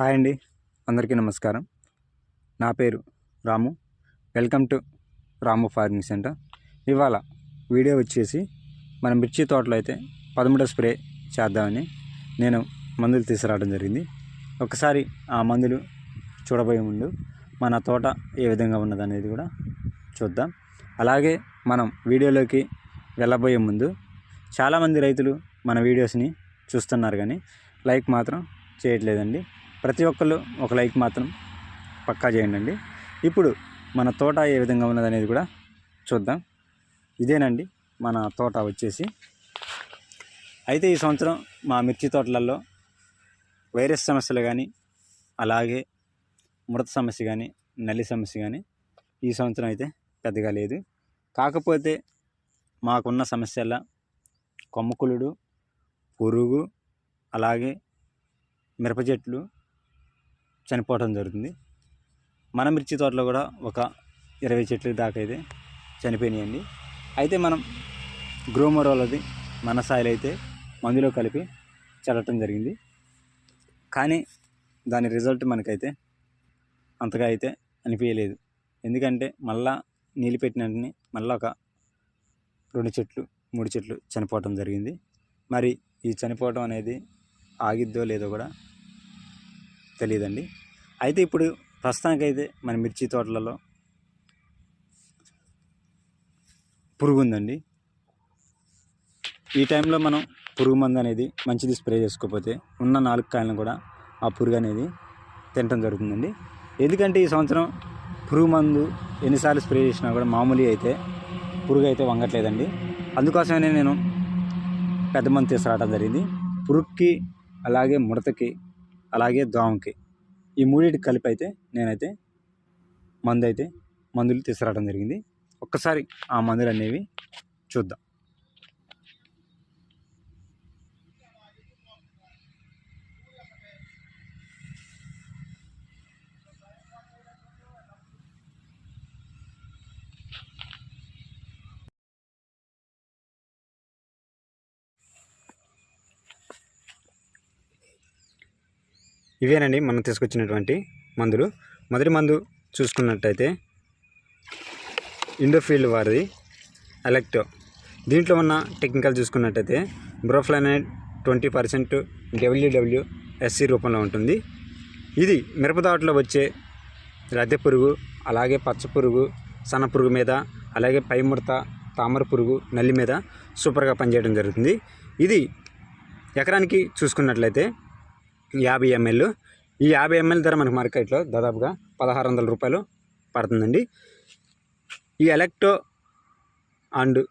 Hi అండి. అందరికీ నమస్కారం. నా పేరు Ramu. Welcome to Ramu farming centre. ఇవాళ వీడియో వచ్చేసి మన మిర్చి తోటలో అయితే పదమూడో స్ప్రే చేద్దామని నేను మందులు తీసుకురావడం జరిగింది. ఒకసారి ఆ మందులు చూడబోయే ముందు మన తోట ఏ విధంగా ఉన్నదనేది కూడా చూద్దాం. అలాగే మనం వీడియోలోకి వెళ్ళబోయే ముందు చాలామంది రైతులు మన వీడియోస్ని చూస్తున్నారు కానీ లైక్ మాత్రం చేయట్లేదండి. ప్రతి ఒక్కళ్ళు ఒక లైక్ మాత్రం పక్కా చేయండి ఇప్పుడు మన తోట ఏ విధంగా ఉన్నదనేది కూడా చూద్దాం. ఇదేనండి మన తోట వచ్చేసి. అయితే ఈ సంవత్సరం మా మిర్చి తోటలలో వైరస్ సమస్యలు కానీ అలాగే ముడత సమస్య కానీ నల్లి సమస్య కానీ ఈ సంవత్సరం అయితే పెద్దగా లేదు. కాకపోతే మాకున్న సమస్యల కొమ్మకులుడు పురుగు అలాగే మిరప చెట్లు చనిపోవడం జరుగుతుంది. మన మిర్చి తోటలో కూడా ఒక ఇరవై చెట్లు దాకా అయితే చనిపోయినాయండి. అయితే మనం గ్రోమరోలది మన సాయిల్ అయితే మందులో కలిపి చల్లటం జరిగింది. కానీ దాని రిజల్ట్ మనకైతే అంతగా అయితే అనిపించలేదు ఎందుకంటే మళ్ళా నీళ్ళు పెట్టిన వెంటనే మళ్ళీ ఒక రెండు చెట్లు మూడు చెట్లు చనిపోవటం జరిగింది. మరి ఈ చనిపోవటం అనేది ఆగిద్దో లేదో కూడా తెలియదండి. అయితే ఇప్పుడు ప్రస్తుతానికైతే మన మిర్చి తోటలలో పురుగు ఉందండి. ఈ టైంలో మనం పురుగు మందు అనేది మంచిది స్ప్రే చేసుకోకపోతే ఉన్న నాలుగు కాయలను కూడా ఆ పురుగు అనేది తినటం జరుగుతుందండి. ఎందుకంటే ఈ సంవత్సరం పురుగు మందు ఎన్నిసార్లు స్ప్రే చేసినా కూడా మామూలు అయితే పురుగు అయితే వంగట్లేదండి. అందుకోసమే నేను పెద్ద మందు తీసుకురావడం జరిగింది. పురుగుకి అలాగే ముడతకి అలాగే దోమకి ఈ మూడింటికి కలిపి అయితే నేనైతే మందు అయితే మందులు తీసుకురావడం జరిగింది. ఒక్కసారి ఆ మందులు అనేవి చూద్దాం. ఇవేనండి మనం తీసుకొచ్చినటువంటి మందులు. మొదటి మందు చూసుకున్నట్టయితే ఇండోఫీల్డ్ వారిది ఎలక్టో. దీంట్లో ఉన్న టెక్నికల్ చూసుకున్నట్టయితే broflanilide twenty percent W W SC రూపంలో ఉంటుంది. ఇది మిరపదాట్లో వచ్చే లద్దె పురుగు అలాగే పచ్చ పురుగు సన్న పురుగు మీద అలాగే పై ముడత తామర పురుగు నల్లి మీద సూపర్గా పనిచేయడం జరుగుతుంది. ఇది ఎకరానికి చూసుకున్నట్లయితే యాభై ఎంఎల్. ఈ యాభై ఎంఎల్ ధర మనకు మార్కెట్లో దాదాపుగా పదహారు వందల రూపాయలు పడుతుందండి. ఈ ఎలక్ట్రో అండ్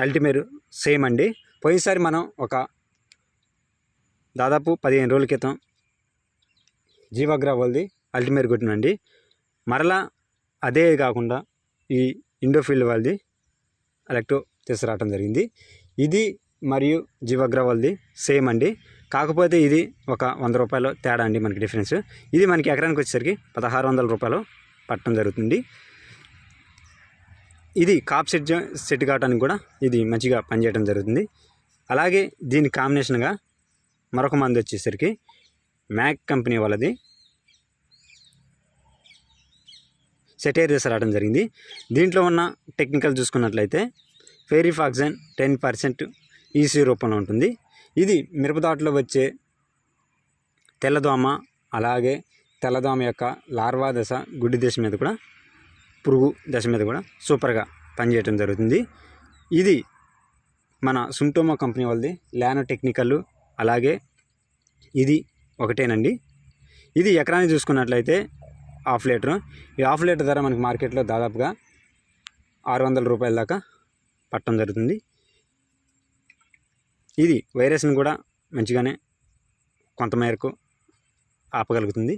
అల్టిమేర్ సేమ్ అండి. పోయినసారి మనం ఒక దాదాపు పదిహేను రోజుల క్రితం జీవాగ్రా వాళ్ళది అల్టిమేర్ కొట్టినండి. మరలా అదే కాకుండా ఈ ఇండోఫీల్డ్ వాళ్ళది ఎలక్ట్రో తీసుకురావటం జరిగింది. ఇది మరియు జీవాగ్రా వాళ్ళది సేమ్ అండి. కాకపోతే ఇది ఒక వంద రూపాయలు తేడా అండి మనకి డిఫరెన్స్. ఇది మనకి ఎకరానికి వచ్చేసరికి పదహారు వందల రూపాయలు పట్టడం జరుగుతుంది. ఇది కాప్ సెట్ జ- సెట్ కావడానికి కూడా ఇది మంచిగా పనిచేయడం జరుగుతుంది. అలాగే దీని కాంబినేషన్గా మరొక మంది వచ్చేసరికి మ్యాక్ కంపెనీ వాళ్ళది. సెటైరియస్ రావడం జరిగింది. దీంట్లో ఉన్న టెక్నికల్ చూసుకున్నట్లయితే ఫెరీఫాక్సన్ టెన్ పర్సెంట్ ఈసీ రూపంలో ఉంటుంది. ఇది మిరపదాట్లో వచ్చే తెల్లదోమ అలాగే తెల్లదోమ యొక్క లార్వా దశ గుడ్డి దశ మీద కూడా పురుగు దశ మీద కూడా సూపర్గా పనిచేయటం జరుగుతుంది. ఇది మన సుంటోమా కంపెనీ వాళ్ళది లానో టెక్నికల్ అలాగే ఇది ఒకటేనండి. ఇది ఎకరాన్ని చూసుకున్నట్లయితే హాఫ్ లీటర్. ఈ హాఫ్ లీటర్ ధర మనకి మార్కెట్లో దాదాపుగా ఆరు వందల రూపాయల దాకా పట్టడం జరుగుతుంది. ఇది వైరస్ని కూడా మంచిగానే కొంతమేరకు ఆపగలుగుతుంది.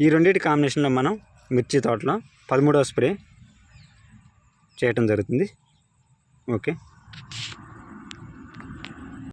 ఈ రెండింటి కాంబినేషన్లో మనం మిర్చి తోటలో పదమూడవ స్ప్రే చేయటం జరుగుతుంది. ఓకే.